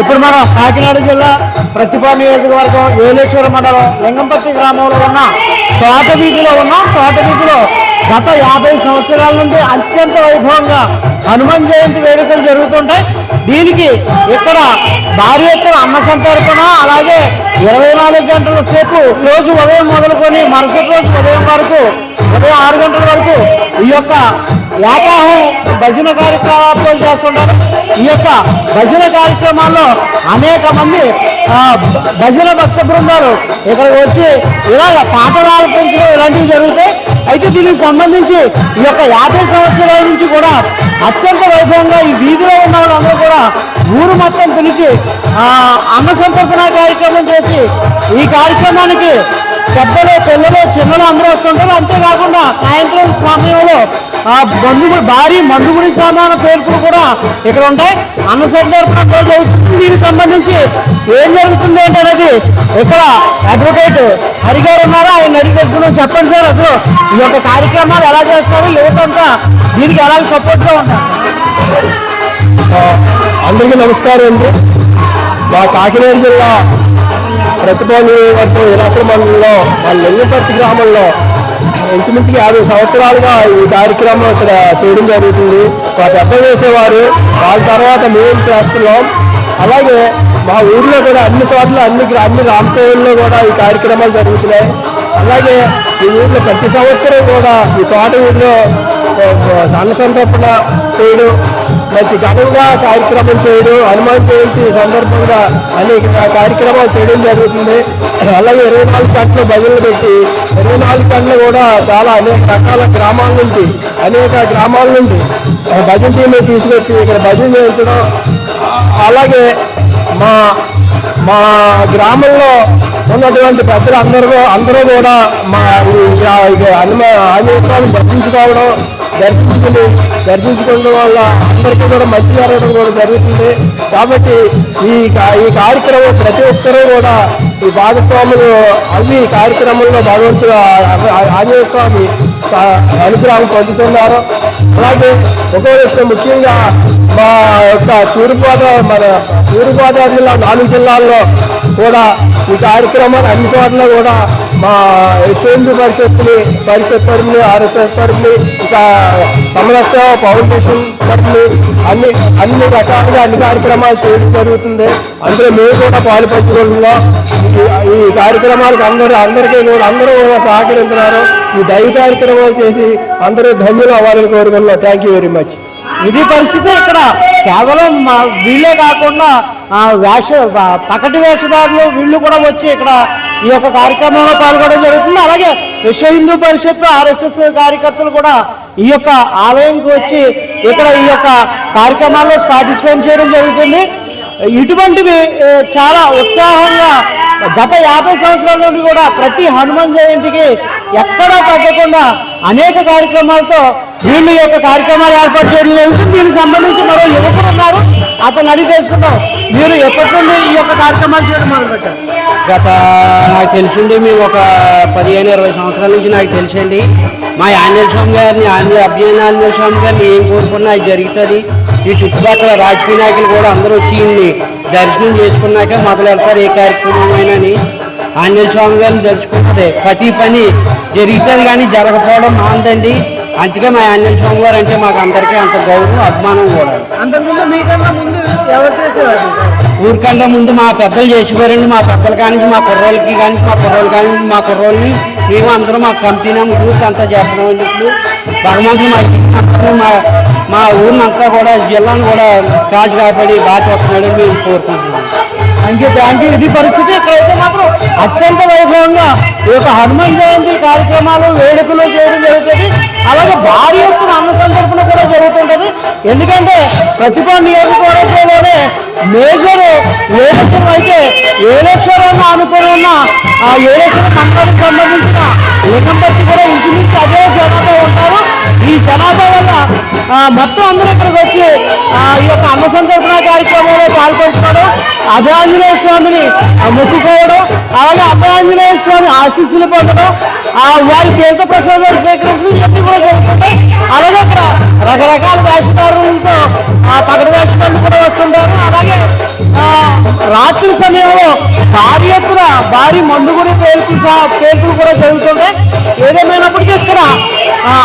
ఇప్పుడు మనం కాకినాడ జిల్లా ప్రతిభా నియోజకవర్గం ఏలేశ్వర మండలం లింగంపర్తి గ్రామంలో ఉన్న తోట వీధిలో ఉన్నాం. తోట వీధిలో గత యాభై సంవత్సరాల నుండి అత్యంత వైభవంగా హనుమాన్ జయంతి వేడుకలు జరుగుతుంటాయి. దీనికి ఇక్కడ భారీ ఎత్తున అన్న సంతర్పణ అలాగే ఇరవై నాలుగు గంటల సేపు రోజు ఉదయం మొదలుకొని మరుసటి రోజు ఉదయం వరకు ఉదయం ఆరు గంటల వరకు ఈ యొక్క ఏకాహం భజన కార్యక్రమాలు చేస్తుంటారు. ఈ యొక్క భజన కార్యక్రమాల్లో అనేక మంది భజన భక్త బృందాలు ఇక్కడికి వచ్చి ఇలాగ పాటలు ఆలపించడం ఇలాంటివి జరుగుతాయి. అయితే దీనికి సంబంధించి ఈ యొక్క యాభై సంవత్సరాల నుంచి కూడా అత్యంత వైభవంగా ఈ వీధిలో ఉన్న వాళ్ళందరూ కూడా ఊరు మొత్తం పిలిచి అన్న సంతర్పణ కార్యక్రమం చేసి ఈ కార్యక్రమానికి పెద్దలు పిల్లలు చిన్నలు అందరూ వస్తుంటారు. అంతేకాకుండా ఆ బంధువులు భారీ మందుగుడి సామాన పేర్పులు కూడా ఇక్కడ ఉంటాయి. అన్న సందర్భంగా జరుగుతుంది దీనికి సంబంధించి ఏం జరుగుతుంది అంటే అనేది ఇక్కడ అడ్వకేట్ హరిగారు ఉన్నారు? ఆయన అడిగి తెలుసుకుందాం. చెప్పండి సార్ అసలు ఈ యొక్క కార్యక్రమాలు ఎలా చేస్తారు? యువతంతా దీనికి ఎలా సపోర్ట్గా ఉంటారు? అందరికీ నమస్కారం అండి. మా కాకినాడ జిల్లా ప్రతిభా నియోజకవర్గం ఇలాసల మండలంలో మా లింగపర్తి గ్రామంలో ఇంచుమించుగా యాభై సంవత్సరాలుగా ఈ కార్యక్రమం ఇక్కడ చేయడం జరుగుతుంది. మా పెద్ద వేసేవారు వాళ్ళ తర్వాత మేము చేస్తున్నాం. అలాగే మా ఊర్లో కూడా అన్ని చోట్ల అన్ని అన్ని రామకోవుల్లో కూడా ఈ కార్యక్రమాలు జరుగుతున్నాయి. అలాగే ఈ ఊర్లో ప్రతి సంవత్సరం కూడా ఈ తోట ఊర్లో అన్న సంతర్పణ చేయడం. మంచి ఘనంగా కార్యక్రమం చేయడం. హనుమాన్ జయంతి సందర్భంగా అనేక కార్యక్రమాలు చేయడం జరుగుతుంది. అలాగే ఇరవై నాలుగు గంటలు భజనలు పెట్టి ఇరవై నాలుగు గంటలు కూడా చాలా అనేక రకాల గ్రామాల నుండి అనేక గ్రామాల నుండి భజన టీమే తీసుకొచ్చి ఇక్కడ భజన చేయించడం. అలాగే మా మా గ్రామంలో ఉన్నటువంటి పెద్దలు అందరూ అందరూ కూడా మా ఈ గ్రా- ఈ హనుమ ఆంజనేయ స్వామిని దర్శించుకోవడం దర్శించుకుని దర్శించుకోవడం వల్ల అందరికీ కూడా మంచి జరగడం కూడా జరుగుతుంది. కాబట్టి ఈ కా- ఈ కార్యక్రమం ప్రతి ఒక్కరూ కూడా ఈ భాగస్వాములు అవి ఈ కార్యక్రమంలో భగవంతుడు ఆంజనేయ స్వామి అనుగ్రహం పొందుతున్నారు. అలాగే ఒక విషయం ముఖ్యంగా మా యొక్క తూర్పుగోదావరి మన తూర్పుగోదావరి జిల్లా నాలుగు జిల్లాల్లో కూడా ఈ కార్యక్రమాలు అన్ని చోట్ల కూడా మా యశ్వంతు పరిషత్తుని పరిషత్ తరపుని ఆర్ఎస్ఎస్ తరపుని ఇక సమరస్య ఫౌండేషన్ తరపుని అన్ని అన్ని రకాలుగా అన్ని కార్యక్రమాలు చేయడం జరుగుతుంది. అందులో మేము కూడా పాలు పంచుకుంటున్నాం ఈ- కార్యక్రమాలకు అందరూ అందరికీ కూడా అందరూ కూడా సహకరించినారు. ఈ దైవ కార్యక్రమాలు చేసి అందరూ ధన్యులు అవ్వాలని కోరుకుంటున్నాం. థ్యాంక్ యూ వెరీ మచ్ ఇది పరిస్థితి ఇక్కడ కేవలం వీళ్ళే కాకుండా వేష పకటి వేషధారులు వీళ్ళు కూడా వచ్చి ఇక్కడ ఈ యొక్క కార్యక్రమంలో పాల్గొనడం జరుగుతుంది. అలాగే విశ్వ హిందూ పరిషత్ ఆర్ఎస్ఎస్ కార్యకర్తలు కూడా ఈ యొక్క ఆలయంకి వచ్చి ఇక్కడ ఈ యొక్క కార్యక్రమాల్లో పార్టిసిపేట్ చేయడం జరుగుతుంది. ఇటువంటివి చాలా ఉత్సాహంగా గత యాభై సంవత్సరాల నుండి కూడా ప్రతి హనుమాన్ జయంతికి ఎక్కడా తగ్గకుండా అనేక కార్యక్రమాలతో వీళ్ళు ఈ యొక్క కార్యక్రమాలు ఏర్పాటు చేయడం జరుగుతుంది. దీనికి సంబంధించి మరో యువకులు ఉన్నారు. అతను అడిగి తెలుసుకుందాం. మీరు ఎప్పటి నుండి ఈ యొక్క కార్యక్రమాలు చేయడం మొదలుపెట్టారు? గత నాకు తెలిసిండి మేము ఒక పదిహేను ఇరవై సంవత్సరాల నుంచి నాకు తెలిసండి. మా ఆంజనేయ స్వామి గారిని ఆంజనే అభ్యయన ఆంజనేయ స్వామి గారిని ఏం కోరుకున్నా అది జరుగుతుంది. ఈ చుట్టుపక్కల రాజకీయ నాయకులు కూడా అందరూ వచ్చి దర్శనం చేసుకున్నాక మొదలు పెడతారు. ఏ కార్యక్రమం ఆంజనేయ స్వామి గారిని దర్శించుకుంటుంది ప్రతి పని జరుగుతుంది కానీ జరగకపోవడం మాందండి. అందుకే మా ఆంజనేయ స్వామి గారు అంటే మాకు అందరికీ అంత గౌరవం అభిమానం కూడా. ఊరికంటే ముందు మా పెద్దలు చేసిపోయారండి. మా పెద్దల కానీ మా కుర్రోళ్ళకి కానీ మా కుర్రోళ్ళు కానీ మా కుర్రోళ్ళని మేము అందరం మా కంపెనీ ఊరికి అంతా చేస్తున్నామండి ఇప్పుడు. భగవంతుడు మా మా మా ఊరిని అంతా కూడా జిల్లాను కూడా కాజు కాపాడి బాగా చూస్తున్నాడని మేము కోరుకుంటున్నాం. యూ ఇది పరిస్థితి ఇక్కడైతే మాత్రం అత్యంత ఈ యొక్క హనుమాన్ జయంతి కార్యక్రమాలు వేడుకలు చేయడం జరుగుతుంది. అలాగే భారీ ఎత్తున అన్న సందర్భన కూడా జరుగుతుంటది. ఎందుకంటే ప్రతిభా నియోజకవర్గంలోనే మేజర్ ఏలేశ్వరం అయితే ఏలేశ్వరం అనుకుని ఉన్న ఆ ఏలేశ్వరం మండలానికి సంబంధించిన లింగంపట్టి కూడా ఇంచుమించు అదే జనాభా ఉంటారు. ఈ జనాభా వల్ల మొత్తం అందరూ ఇక్కడికి వచ్చి ఈ యొక్క అన్న సందర్భన కార్యక్రమంలో పాల్గొంటున్నారు. అభయాంజనేయ స్వామిని మొక్కుకోవడం అలాగే అభయాంజనేయ స్వామి ఆశీస్సులు పొందడం ఆ వారి తీర్థ ప్రసాదాలు స్వీకరించడం ఇవన్నీ కూడా జరుగుతుంటాయి. అలాగే ఇక్కడ రకరకాల వేషధారులతో ఆ పగడ వేషధారులు కూడా వస్తుంటారు. అలాగే రాత్రి సమయంలో భారీ ఎత్తున భారీ మందు కూడా పేల్పులు సహా పేల్పులు కూడా జరుగుతుంటాయి. ఏదేమైనప్పటికీ ఇక్కడ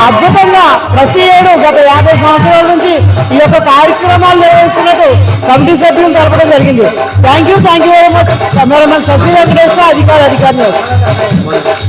అద్భుతంగా ప్రతి ఏడు గత యాభై సంవత్సరాల నుంచి ఈ యొక్క కార్యక్రమాలు నిర్వహిస్తున్నట్టు కమిటీ సభ్యులు తెలపడం జరిగింది. Thank you thank you very much cameraman Sasi Venkateswara అధికారి అధికారి.